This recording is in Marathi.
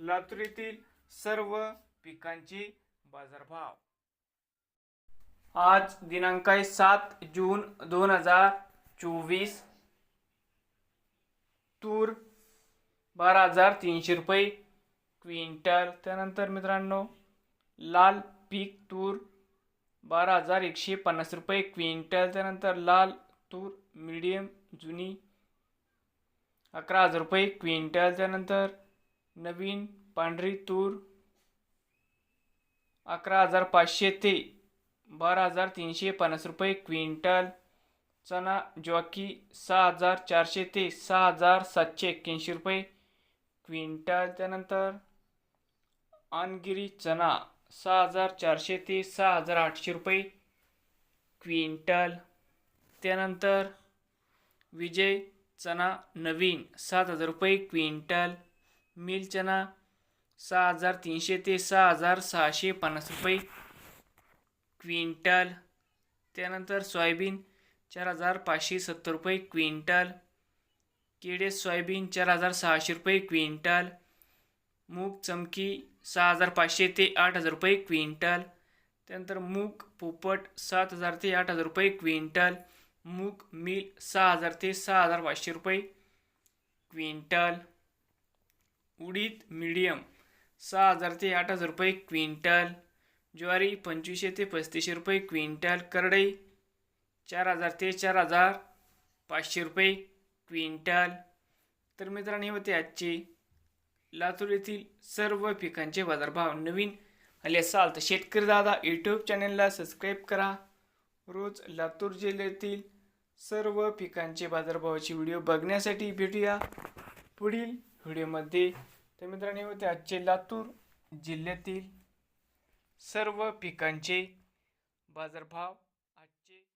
लातूर येथील सर्व पिकांचे बाजारभाव. आज दिनांक आहे सात जून दोन हजार चोवीस. तूर बारा हजार तीनशे रुपये. क्विंटल त्यानंतर मित्रांनो लाल पीक तूर बारा हजार एकशे पन्नास रुपये. क्विंटल त्यानंतर लाल तूर मीडियम जुनी अकरा हजार रुपये. क्विंटल त्यानंतर नवीन पांढरी तूर अकरा हजार पाचशे ते बारा हजार तीनशे पन्नास रुपये क्विंटल. चना ज्वाकी सहा हजार चारशे ते सहा हजार सातशे एक्क्याऐंशी रुपये क्विंटल. त्यानंतर अनगिरी चना सहा हजार चारशे ते सहा हजार आठशे रुपये क्विंटल. त्यानंतर विजय चना नवीन सात हजार रुपये क्विंटल. मिल चना सहा हजार तीनशे ते सहा हजार सहाशे पन्नास रुपये. क्विंटल. त्यानंतर सोयाबीन चार हजार पाचशे सत्तर रुपये क्विंटल. केडे सोयाबीन चार हजार सहाशे रुपये क्विंटल. मूग चमकी सहा हजार पाचशे ते आठ हजार रुपये क्विंटल. त्यानंतर मूग पोपट सात हजार ते आठ हजार रुपये क्विंटल. मूग मिल सहा हजार ते सहा हजार पाचशे रुपये क्विंटल. उडीद मीडियम सहा हजार ते आठ हजार रुपये क्विंटल. ज्वारी पंचवीसशे ते पस्तीसशे रुपये क्विंटल. करडई चार हजार ते चार हजार पाचशे रुपये क्विंटल. तर मित्रांनो हे होते आजचे लातूर येथील सर्व पिकांचे बाजारभाव नवीन आले असाल तर शेतकरी दादा यूट्यूब चॅनलला सबस्क्राईब करा. रोज लातूर जिल्ह्यातील सर्व पिकांचे बाजारभावाचे व्हिडिओ बघण्यासाठी भेटूया पुढील व्हिडिओमध्ये. तर मित्रांनो हे होते आजचे लातूर जिल्ह्यातील सर्व पिकांचे बाजारभाव.